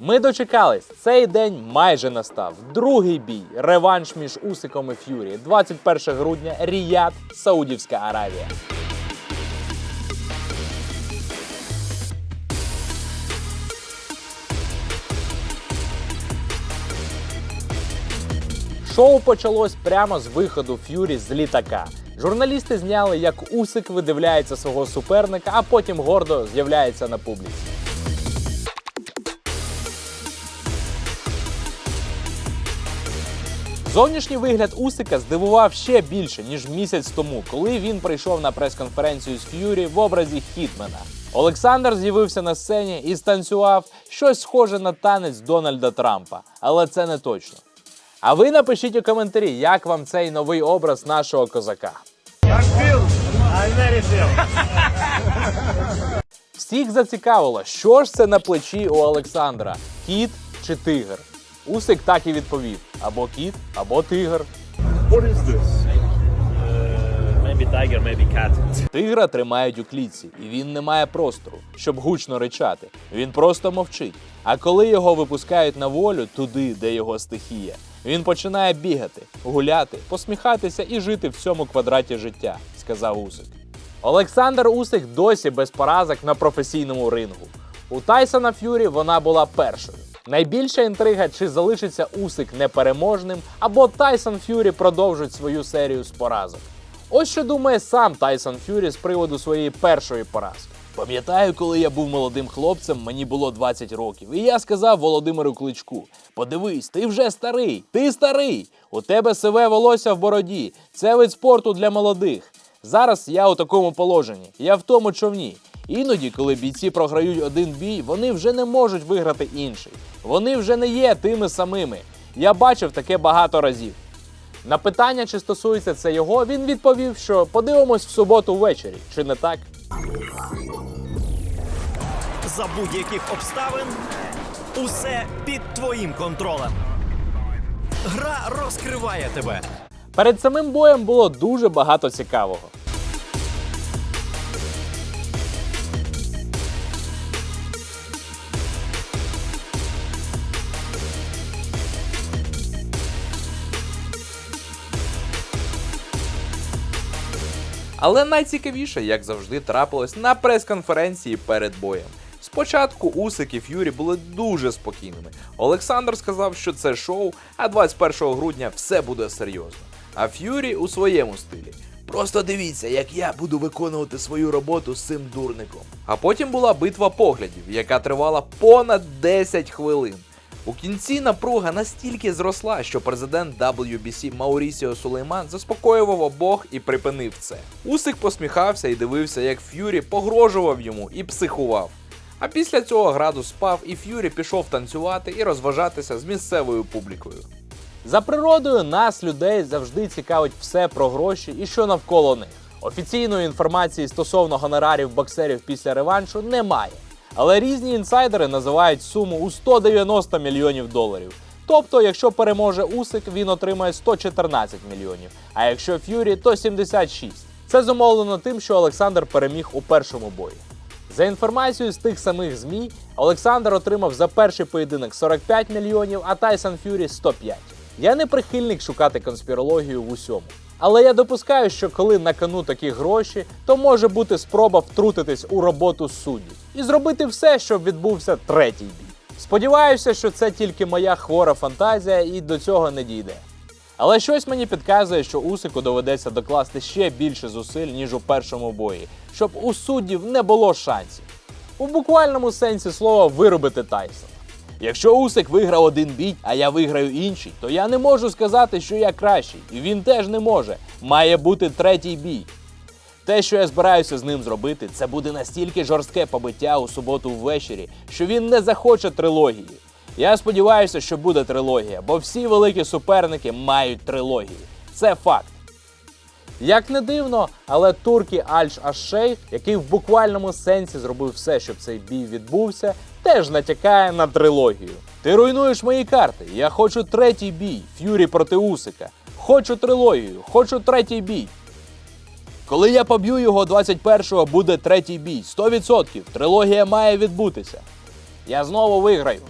Ми дочекались. Цей день майже настав. Другий бій. Реванш між Усиком і Ф'юрі. 21 грудня. Ріяд, Саудівська Аравія. Шоу почалось прямо з виходу Ф'юрі з літака. Журналісти зняли, як Усик видивляється свого суперника, а потім гордо з'являється на публіці. Зовнішній вигляд Усика здивував ще більше ніж місяць тому, коли він прийшов на прес-конференцію з Ф'юрі в образі Хітмена. Олександр з'явився на сцені і станцював щось схоже на танець Дональда Трампа, але це не точно. А ви напишіть у коментарі, як вам цей новий образ нашого козака. Всіх зацікавило, що ж це на плечі у Олександра: кіт чи тигр? Усик так і відповів: або кіт, або тигр. What is this? Maybe tiger, maybe cat. Тигра тримають у клітці, і він не має простору, щоб гучно ричати. Він просто мовчить. А коли його випускають на волю туди, де його стихія, він починає бігати, гуляти, посміхатися і жити в цьому квадраті життя, сказав Усик. Олександр Усик досі без поразок на професійному рингу. У Тайсона Ф'юрі вона була першою. Найбільша інтрига, чи залишиться Усик непереможним, або Тайсон Ф'юрі продовжить свою серію з поразок. Ось що думає сам Тайсон Ф'юрі з приводу своєї першої поразки. Пам'ятаю, коли я був молодим хлопцем, мені було 20 років, і я сказав Володимиру Кличку: подивись, ти вже старий, ти старий. У тебе сиве волосся в бороді. Це вид спорту для молодих. Зараз я у такому положенні, я в тому човні. Іноді, коли бійці програють один бій, вони вже не можуть виграти інший. Вони вже не є тими самими. Я бачив таке багато разів. На питання, чи стосується це його, він відповів, що подивимось в суботу ввечері, чи не так? За будь-яких обставин усе під твоїм контролем. Гра розкриває тебе. Перед самим боєм було дуже багато цікавого. Але найцікавіше, як завжди, трапилось на прес-конференції перед боєм. Спочатку Усик і Ф'юрі були дуже спокійними. Олександр сказав, що це шоу, а 21 грудня все буде серйозно. А Ф'юрі у своєму стилі. Просто дивіться, як я буду виконувати свою роботу з цим дурником. А потім була битва поглядів, яка тривала понад 10 хвилин. У кінці напруга настільки зросла, що президент WBC Маурісіо Сулейман заспокоював обох і припинив це. Усик посміхався і дивився, як Ф'юрі погрожував йому і психував. А після цього градус спав, і Ф'юрі пішов танцювати і розважатися з місцевою публікою. За природою нас, людей, завжди цікавить все про гроші і що навколо них. Офіційної інформації стосовно гонорарів боксерів після реваншу немає. Але різні інсайдери називають суму у 190 мільйонів доларів. Тобто, якщо переможе Усик, він отримає 114 мільйонів, а якщо Ф'юрі, то 76. Це зумовлено тим, що Олександр переміг у першому бої. За інформацією з тих самих ЗМІ, Олександр отримав за перший поєдинок 45 мільйонів, а Тайсон Ф'юрі 105. Я не прихильник шукати конспірологію в усьому. Але я допускаю, що коли на кону такі гроші, то може бути спроба втрутитись у роботу суддів і зробити все, щоб відбувся третій бій. Сподіваюся, що це тільки моя хвора фантазія і до цього не дійде. Але щось мені підказує, що Усику доведеться докласти ще більше зусиль, ніж у першому бої, щоб у суддів не було шансів. У буквальному сенсі слова виробити Тайсона. Якщо Усик виграв один бій, а я виграю інший, то я не можу сказати, що я кращий, і він теж не може. Має бути третій бій. Те, що я збираюся з ним зробити, це буде настільки жорстке побиття у суботу ввечері, що він не захоче трилогії. Я сподіваюся, що буде трилогія, бо всі великі суперники мають трилогії. Це факт. Як не дивно, але турки Альш Ашшейх, який в буквальному сенсі зробив все, щоб цей бій відбувся, теж натякає на трилогію. Ти руйнуєш мої карти. Я хочу третій бій. Ф'юрі проти Усика. Хочу трилогію, хочу третій бій. Коли я поб'ю його 21-го, буде третій бій. 100%. Трилогія має відбутися. Я знову виграю.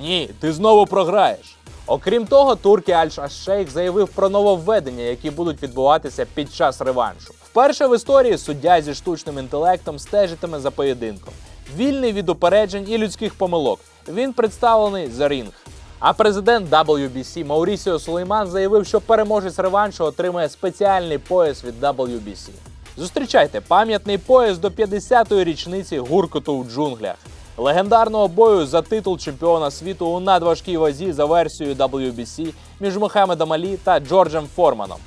Ні, ти знову програєш. Окрім того, турки Аль-Шейх заявив про нововведення, які будуть відбуватися під час реваншу. Вперше в історії суддя зі штучним інтелектом стежитиме за поєдинком. Вільний від упереджень і людських помилок. Він представлений за рінг. А президент WBC Маурісіо Сулейман заявив, що переможець реваншу отримає спеціальний пояс від WBC. Зустрічайте пам'ятний пояс до 50-ї річниці гуркоту в джунглях, легендарного бою за титул чемпіона світу у надважкій вазі за версією WBC між Мохамедом Алі та Джорджем Форманом.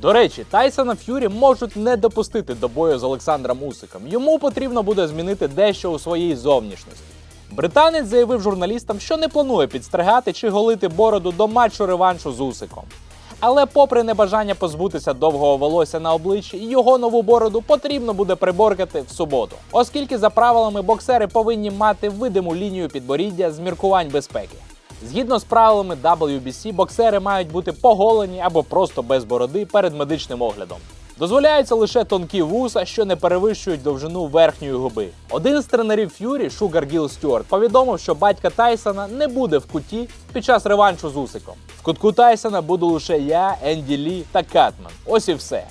До речі, Тайсона Ф'юрі можуть не допустити до бою з Олександром Усиком. Йому потрібно буде змінити дещо у своїй зовнішності. Британець заявив журналістам, що не планує підстригати чи голити бороду до матчу реваншу з Усиком. Але, попри небажання позбутися довгого волосся на обличчі, його нову бороду потрібно буде приборкати в суботу, оскільки за правилами боксери повинні мати видиму лінію підборіддя з міркувань безпеки. Згідно з правилами WBC, боксери мають бути поголені або просто без бороди перед медичним оглядом. Дозволяються лише тонкі вуса, що не перевищують довжину верхньої губи. Один з тренерів Ф'юрі, Шугар Гіл Стюарт, повідомив, що батька Тайсона не буде в куті під час реваншу з Усиком. В кутку Тайсона буду лише я, Енді Лі та Катман. Ось і все.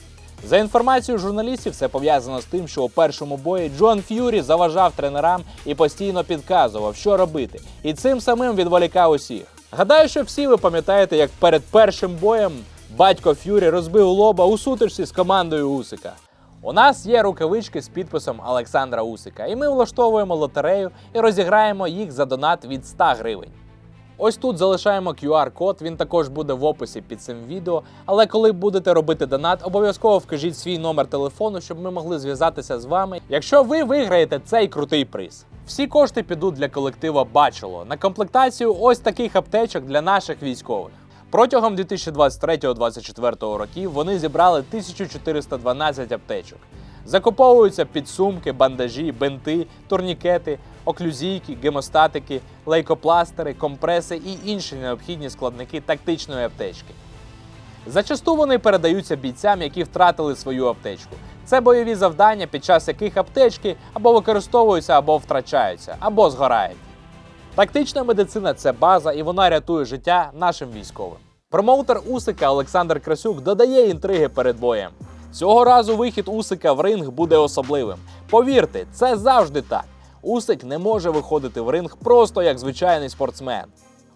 За інформацією журналістів, це пов'язано з тим, що у першому бої Джон Ф'юрі заважав тренерам і постійно підказував, що робити, і цим самим відволікав усіх. Гадаю, що всі ви пам'ятаєте, як перед першим боєм батько Ф'юрі розбив лоба у сутичці з командою Усика. У нас є рукавички з підписом Олександра Усика, і ми влаштовуємо лотерею і розіграємо їх за донат від 100 гривень. Ось тут залишаємо QR-код, він також буде в описі під цим відео. Але коли будете робити донат, обов'язково вкажіть свій номер телефону, щоб ми могли зв'язатися з вами, якщо ви виграєте цей крутий приз. Всі кошти підуть для колектива Бачело на комплектацію ось таких аптечок для наших військових. Протягом 2023-2024 років вони зібрали 1412 аптечок. Закуповуються підсумки, бандажі, бинти, турнікети, оклюзійки, гемостатики, лейкопластери, компреси і інші необхідні складники тактичної аптечки. Зачасту вони передаються бійцям, які втратили свою аптечку. Це бойові завдання, під час яких аптечки або використовуються, або втрачаються, або згорають. Тактична медицина це база, і вона рятує життя нашим військовим. Промоутер Усика Олександр Красюк додає інтриги перед боєм. Цього разу вихід Усика в ринг буде особливим. Повірте, це завжди так. Усик не може виходити в ринг просто як звичайний спортсмен.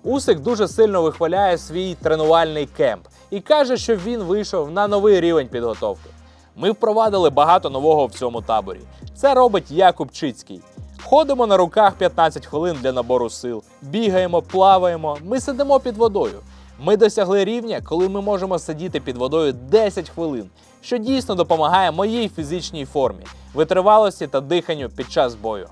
Усик дуже сильно вихваляє свій тренувальний кемп і каже, що він вийшов на новий рівень підготовки. Ми впровадили багато нового в цьому таборі. Це робить Якуб Чицький. Ходимо на руках 15 хвилин для набору сил, бігаємо, плаваємо, ми сидимо під водою. Ми досягли рівня, коли ми можемо сидіти під водою 10 хвилин, що дійсно допомагає моїй фізичній формі, витривалості та диханню під час бою.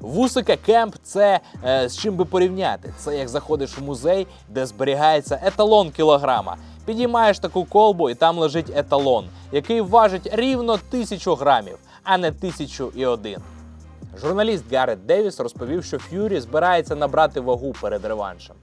Вусика кемп це е, з чим би порівняти. Це як заходиш в музей, де зберігається еталон кілограма. Підіймаєш таку колбу, і там лежить еталон, який важить рівно тисячу грамів, а не тисячу і один. Журналіст Гаррет Девіс розповів, що Ф'юрі збирається набрати вагу перед реваншем.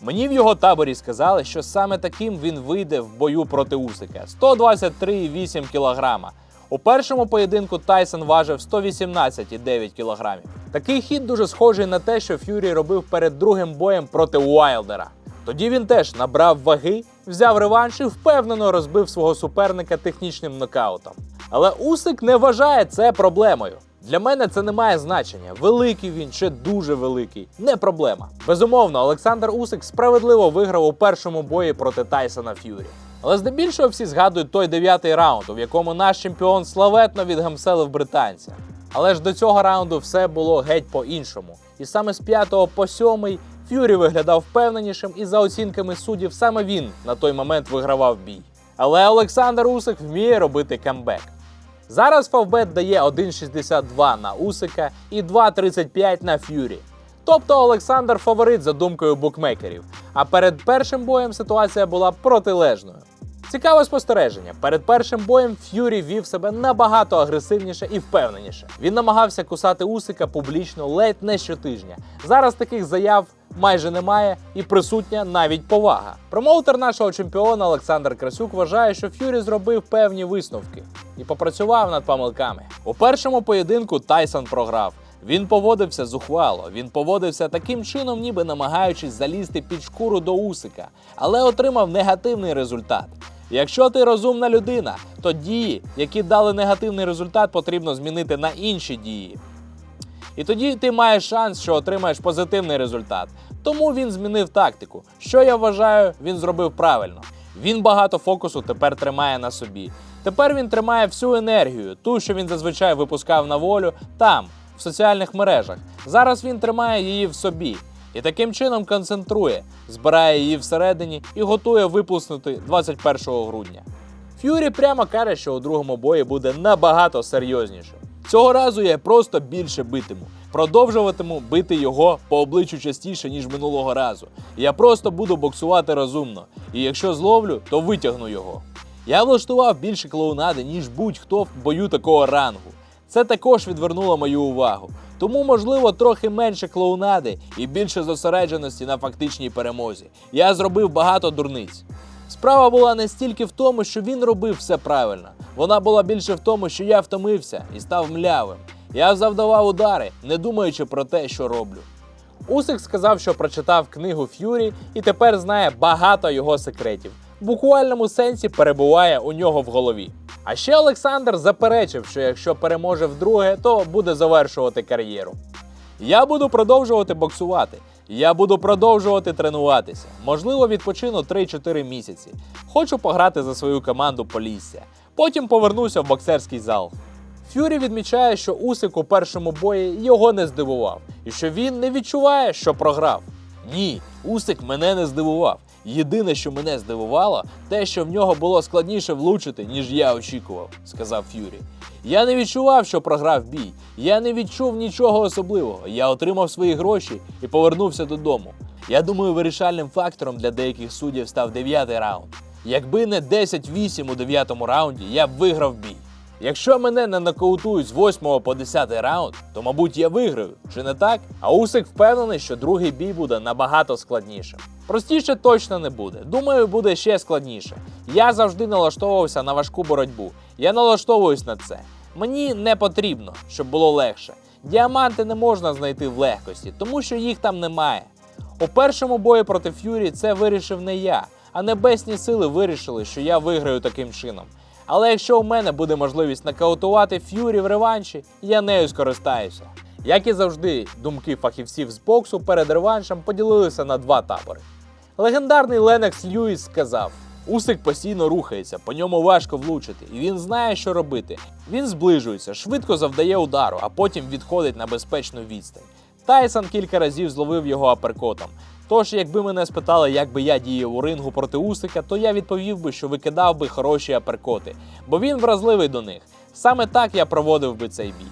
Мені в його таборі сказали, що саме таким він вийде в бою проти Усика 123,8 кілограма. У першому поєдинку Тайсон важив 118,9 кілограмів. Такий хід дуже схожий на те, що Ф'юрі робив перед другим боєм проти Уайлдера. Тоді він теж набрав ваги, взяв реванш і впевнено розбив свого суперника технічним нокаутом. Але Усик не вважає це проблемою. Для мене це не має значення. Великий він чи дуже великий. Не проблема. Безумовно, Олександр Усик справедливо виграв у першому бої проти Тайсона Ф'юрі. Але здебільшого всі згадують той дев'ятий раунд, у якому наш чемпіон славетно відгамселив британця. Але ж до цього раунду все було геть по-іншому. І саме з 5 по 7 Ф'юрі виглядав впевненішим, і за оцінками суддів саме він на той момент вигравав бій. Але Олександр Усик вміє робити камбек. Зараз Фавбет дає 1,62 на Усика і 2,35 на Ф'юрі. Тобто Олександр фаворит за думкою букмекерів. А перед першим боєм ситуація була протилежною. Цікаве спостереження. Перед першим боєм Ф'юрі вів себе набагато агресивніше і впевненіше. Він намагався кусати Усика публічно ледь не щотижня. Зараз таких заяв майже немає і присутня навіть повага. Промоутер нашого чемпіона Олександр Красюк вважає, що Ф'юрі зробив певні висновки і попрацював над помилками. У першому поєдинку Тайсон програв. Він поводився зухвало, він поводився таким чином, ніби намагаючись залізти під шкуру до Усика, але отримав негативний результат. Якщо ти розумна людина, то дії, які дали негативний результат, потрібно змінити на інші дії. І тоді ти маєш шанс, що отримаєш позитивний результат. Тому він змінив тактику. Що я вважаю, він зробив правильно. Він багато фокусу тепер тримає на собі. Тепер він тримає всю енергію, ту, що він зазвичай випускав на волю, там, в соціальних мережах. Зараз він тримає її в собі і таким чином концентрує, збирає її всередині і готує випуснути 21 грудня. Ф'юрі прямо каже, що у другому бої буде набагато серйозніше. Цього разу я просто більше битиму. Продовжуватиму бити його по обличчю частіше, ніж минулого разу. Я просто буду боксувати розумно. І якщо зловлю, то витягну його. Я влаштував більше клоунади, ніж будь-хто в бою такого рангу. Це також відвернуло мою увагу. Тому, можливо, трохи менше клоунади і більше зосередженості на фактичній перемозі. Я зробив багато дурниць. Справа була не стільки в тому, що він робив все правильно. Вона була більше в тому, що я втомився і став млявим. Я завдавав удари, не думаючи про те, що роблю. Усик сказав, що прочитав книгу Ф'юрі і тепер знає багато його секретів. В буквальному сенсі перебуває у нього в голові. А ще Олександр заперечив, що якщо переможе вдруге, то буде завершувати кар'єру. Я буду продовжувати боксувати. Я буду продовжувати тренуватися. Можливо, відпочину 3-4 місяці. Хочу пограти за свою команду Полісся. Потім повернуся в боксерський зал. Фюрі відмічає, що Усик у першому бої його не здивував, і що він не відчуває, що програв. Ні, Усик мене не здивував. Єдине, що мене здивувало, те, що в нього було складніше влучити, ніж я очікував, сказав Ф'юрі. Я не відчував, що програв бій. Я не відчув нічого особливого. Я отримав свої гроші і повернувся додому. Я думаю, вирішальним фактором для деяких суддів став дев'ятий раунд. Якби не 10-8 у дев'ятому раунді, я б виграв бій. Якщо мене не нокаутують з 8 по 10 раунд, то мабуть я виграю, чи не так? А Усик впевнений, що другий бій буде набагато складнішим. Простіше точно не буде. Думаю, буде ще складніше. Я завжди налаштовувався на важку боротьбу. Я налаштовуюсь на це. Мені не потрібно, щоб було легше. Діаманти не можна знайти в легкості, тому що їх там немає. У першому бої проти Ф'юрі це вирішив не я, а небесні сили вирішили, що я виграю таким чином. Але якщо у мене буде можливість нокаутувати Ф'юрі в реванші, я нею скористаюся. Як і завжди, думки фахівців з боксу перед реваншем поділилися на два табори. Легендарний Ленекс Льюіс сказав: Усик постійно рухається, по ньому важко влучити, і він знає, що робити. Він зближується, швидко завдає удару, а потім відходить на безпечну відстань. Тайсон кілька разів зловив його аперкотом. Тож, якби мене спитали, як би я діяв у рингу проти Усика, то я відповів би, що викидав би хороші аперкоти, бо він вразливий до них. Саме так я проводив би цей бій.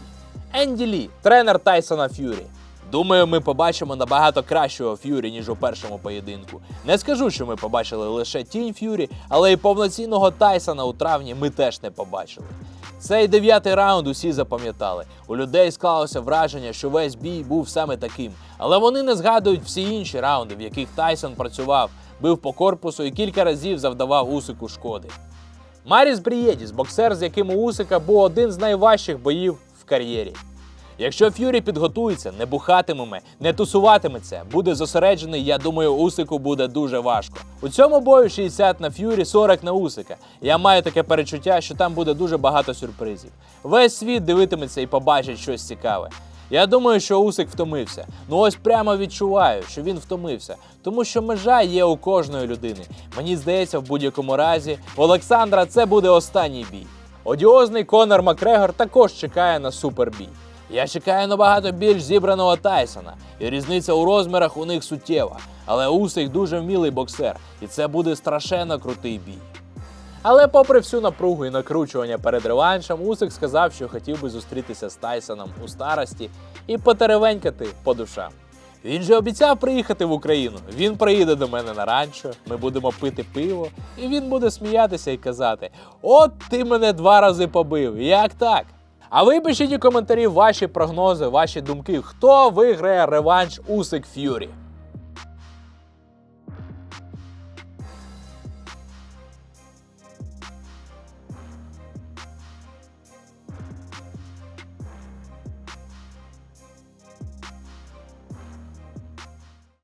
Енді Лі, тренер Тайсона Ф'юрі. Думаю, ми побачимо набагато кращого Ф'юрі, ніж у першому поєдинку. Не скажу, що ми побачили лише тінь Ф'юрі, але і повноцінного Тайсона у травні ми теж не побачили. Цей дев'ятий раунд усі запам'ятали. У людей склалося враження, що весь бій був саме таким. Але вони не згадують всі інші раунди, в яких Тайсон працював, бив по корпусу і кілька разів завдавав Усику шкоди. Маріс Брієдіс, боксер, з яким у Усика був один з найважчих боїв в кар'єрі. Якщо Ф'юрі підготується, не бухатиме, не тусуватиметься, буде зосереджений, я думаю, Усику буде дуже важко. У цьому бою 60 на Ф'юрі, 40 на Усика. Я маю таке перечуття, що там буде дуже багато сюрпризів. Весь світ дивитиметься і побачить щось цікаве. Я думаю, що Усик втомився. Ну ось прямо відчуваю, що він втомився, тому що межа є у кожної людини. Мені здається, в будь-якому разі у Олександра це буде останній бій. Одіозний Конор Макгрегор також чекає на супербій. Я чекаю набагато більш зібраного Тайсона, і різниця у розмірах у них суттєва. Але Усик дуже вмілий боксер, і це буде страшенно крутий бій. Але попри всю напругу і накручування перед реваншем, Усик сказав, що хотів би зустрітися з Тайсоном у старості і потеревенькати по душам. Він же обіцяв приїхати в Україну. Він приїде до мене на ранчо, ми будемо пити пиво, і він буде сміятися і казати: От ти мене два рази побив. Як так? А ви пишіть у коментарі ваші прогнози, ваші думки, хто виграє реванш Усик Ф'юрі.